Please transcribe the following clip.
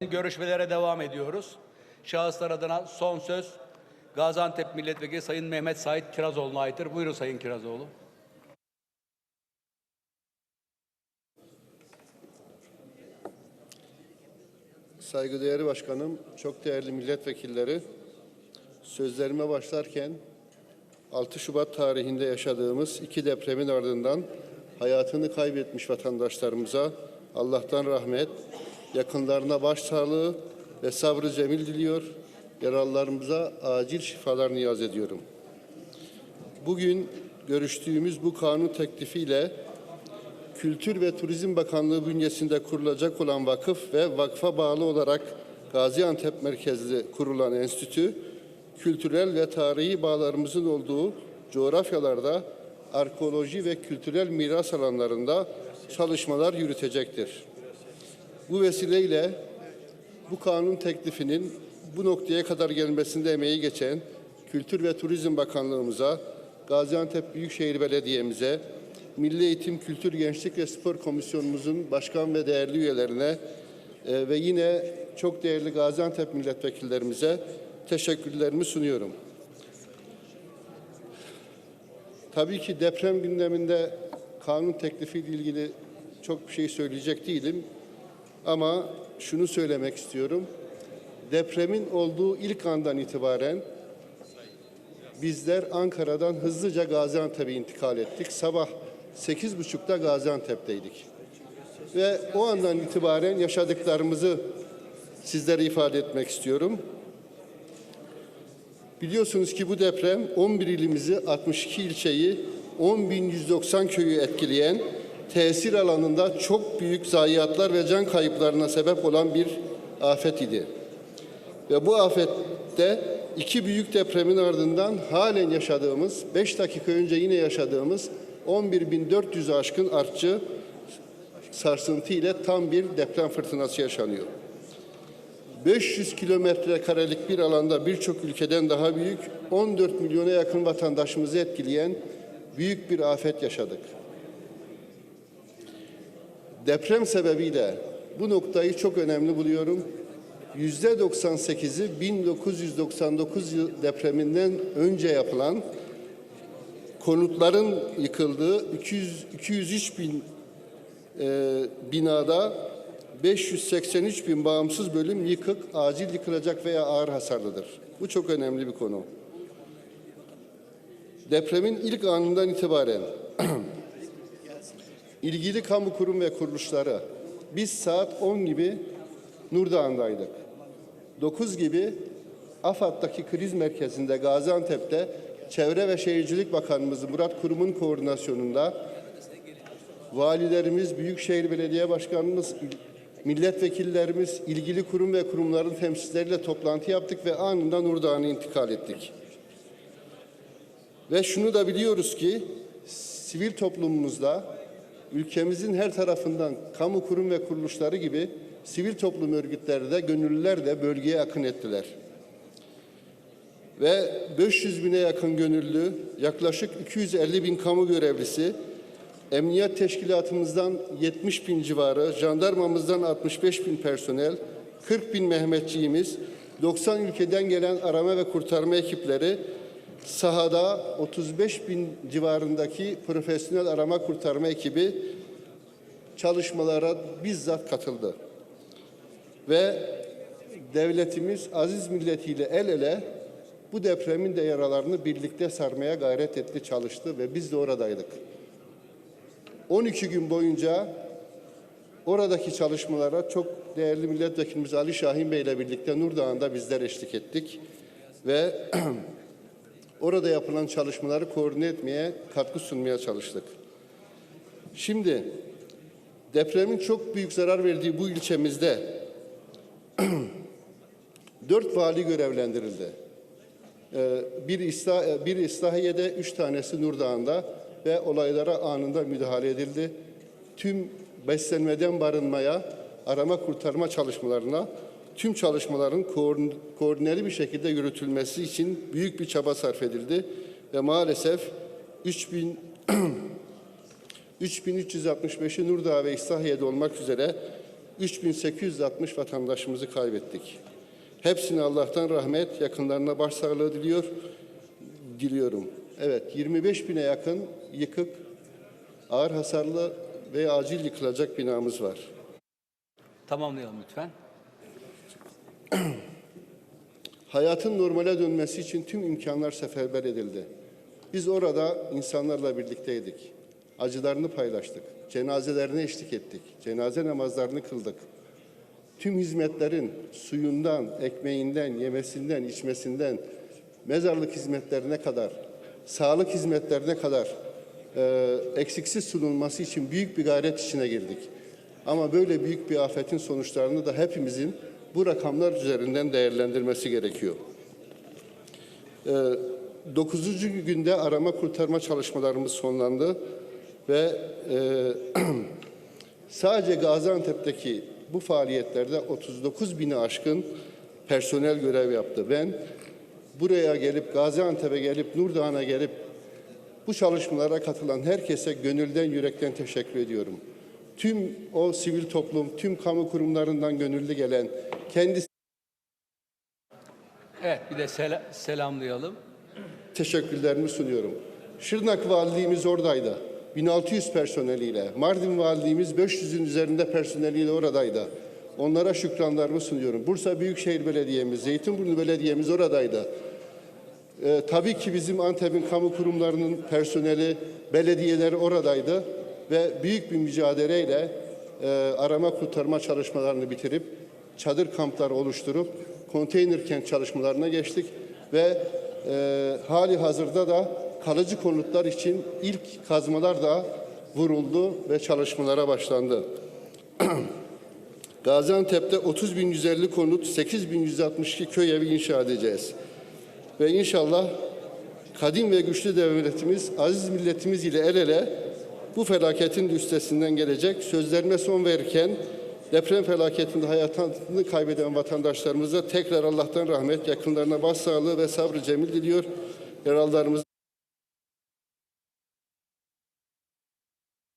Görüşmelere devam ediyoruz. Şahıslar adına son söz Gaziantep Milletvekili Sayın Mehmet Sait Kirazoğlu'na aittir. Buyurun Sayın Kirazoğlu. Saygıdeğer Başkanım, çok değerli milletvekilleri, sözlerime başlarken 6 Şubat tarihinde yaşadığımız iki depremin ardından hayatını kaybetmiş vatandaşlarımıza Allah'tan rahmet, yakınlarına başsağlığı ve sabrı cemil diliyor, yaralılarımıza acil şifalar niyaz ediyorum. Bugün görüştüğümüz bu kanun teklifiyle Kültür ve Turizm Bakanlığı bünyesinde kurulacak olan vakıf ve vakfa bağlı olarak Gaziantep merkezli kurulan enstitü, kültürel ve tarihi bağlarımızın olduğu coğrafyalarda arkeoloji ve kültürel miras alanlarında çalışmalar yürütecektir. Bu vesileyle bu kanun teklifinin bu noktaya kadar gelmesinde emeği geçen Kültür ve Turizm Bakanlığımıza, Gaziantep Büyükşehir Belediye'mize, Milli Eğitim, Kültür, Gençlik ve Spor Komisyonumuzun başkan ve değerli üyelerine e, ve yine çok değerli Gaziantep milletvekillerimize teşekkürlerimi sunuyorum. Tabii ki deprem gündeminde kanun teklifiyle ilgili çok bir şey söyleyecek değilim. Ama şunu söylemek istiyorum. Depremin olduğu ilk andan itibaren bizler Ankara'dan hızlıca Gaziantep'e intikal ettik. Sabah 8.30'da Gaziantep'teydik. Ve o andan itibaren yaşadıklarımızı sizlere ifade etmek istiyorum. Biliyorsunuz ki bu deprem 11 ilimizi, 62 ilçeyi, 10.190 köyü etkileyen tesir alanında çok büyük zayiatlar ve can kayıplarına sebep olan bir afet idi. Ve bu afette iki büyük depremin ardından halen yaşadığımız, 5 dakika önce yine yaşadığımız 11.400'ü aşkın artçı sarsıntı ile tam bir deprem fırtınası yaşanıyor. 500 kilometre karelik bir alanda birçok ülkeden daha büyük, 14 milyona yakın vatandaşımızı etkileyen büyük bir afet yaşadık. Deprem sebebiyle bu noktayı çok önemli buluyorum. Yüzde 98'i 1999 yıl depreminden önce yapılan konutların yıkıldığı 200, 203 bin e, binada 583 bin bağımsız bölüm yıkık, acil yıkılacak veya ağır hasarlıdır. Bu çok önemli bir konu. Depremin ilk anından itibaren ilgili kamu kurum ve kuruluşları biz saat 10 gibi Nurdağ'ındaydık. 9 gibi AFAD'daki kriz merkezinde Gaziantep'te Çevre ve Şehircilik Bakanımız Murat Kurum'un koordinasyonunda valilerimiz, Büyükşehir Belediye Başkanımız, milletvekillerimiz, ilgili kurum ve kurumların temsilcileriyle toplantı yaptık ve anında Nurdağ'a intikal ettik. Ve şunu da biliyoruz ki sivil toplumumuzda ülkemizin her tarafından kamu kurum ve kuruluşları gibi sivil toplum örgütleri de gönüllüler de bölgeye akın ettiler. Ve 500 bine yakın gönüllü, yaklaşık 250 bin kamu görevlisi, emniyet teşkilatımızdan 70 bin civarı, jandarmamızdan 65 bin personel, 40 bin Mehmetçiğimiz, 90 ülkeden gelen arama ve kurtarma ekipleri, sahada 35 bin civarındaki profesyonel arama kurtarma ekibi çalışmalara bizzat katıldı. Ve devletimiz aziz milletiyle el ele bu depremin de yaralarını birlikte sarmaya gayret etti, çalıştı ve biz de oradaydık. 12 gün boyunca oradaki çalışmalara çok değerli milletvekilimiz Ali Şahin Bey ile birlikte Nurdağ'ında bizler eşlik ettik ve orada yapılan çalışmaları koordine etmeye, katkı sunmaya çalıştık. Şimdi depremin çok büyük zarar verdiği bu ilçemizde dört vali görevlendirildi. Ee, bir, İslah, bir İslahiye'de, üç tanesi Nurdağ'ında ve olaylara anında müdahale edildi. Tüm beslenmeden barınmaya, arama kurtarma çalışmalarına, tüm çalışmaların koordin- koordineli bir şekilde yürütülmesi için büyük bir çaba sarf edildi ve maalesef 3000 3365'i Nurdağ ve İslahiye'de olmak üzere 3860 vatandaşımızı kaybettik. Hepsine Allah'tan rahmet, yakınlarına başsağlığı diliyor, diliyorum. Evet, 25 bine yakın yıkık, ağır hasarlı ve acil yıkılacak binamız var. Tamamlayalım lütfen. Hayatın normale dönmesi için tüm imkanlar seferber edildi. Biz orada insanlarla birlikteydik. Acılarını paylaştık. Cenazelerine eşlik ettik. Cenaze namazlarını kıldık. Tüm hizmetlerin suyundan, ekmeğinden, yemesinden, içmesinden, mezarlık hizmetlerine kadar, sağlık hizmetlerine kadar e, eksiksiz sunulması için büyük bir gayret içine girdik. Ama böyle büyük bir afetin sonuçlarını da hepimizin bu rakamlar üzerinden değerlendirmesi gerekiyor. Ee, Dokuzuncu günde arama kurtarma çalışmalarımız sonlandı ve e, sadece Gaziantep'teki bu faaliyetlerde 39 bini aşkın personel görev yaptı. Ben buraya gelip Gaziantep'e gelip Nurdağ'a gelip bu çalışmalara katılan herkese gönülden yürekten teşekkür ediyorum. Tüm o sivil toplum, tüm kamu kurumlarından gönüllü gelen, kendi Evet bir de sela- selamlayalım. teşekkürlerimi sunuyorum. Şırnak Valiliğimiz oradaydı. 1600 personeliyle. Mardin Valiliğimiz 500'ün üzerinde personeliyle oradaydı. Onlara şükranlarımı sunuyorum. Bursa Büyükşehir Belediye'miz, Zeytinburnu Belediye'miz oradaydı. Ee, tabii ki bizim Antep'in kamu kurumlarının personeli, belediyeleri oradaydı ve büyük bir mücadeleyle e, arama kurtarma çalışmalarını bitirip çadır kampları oluşturup konteyner kent çalışmalarına geçtik ve e, hali hazırda da kalıcı konutlar için ilk kazmalar da vuruldu ve çalışmalara başlandı. Gaziantep'te 30.150 konut, 8.162 köy evi inşa edeceğiz. Ve inşallah kadim ve güçlü devletimiz, aziz milletimiz ile el ele bu felaketin de üstesinden gelecek. Sözlerime son verirken deprem felaketinde hayatını kaybeden vatandaşlarımıza tekrar Allah'tan rahmet, yakınlarına başsağlığı ve sabrı cemil diliyor. Yaralılarımız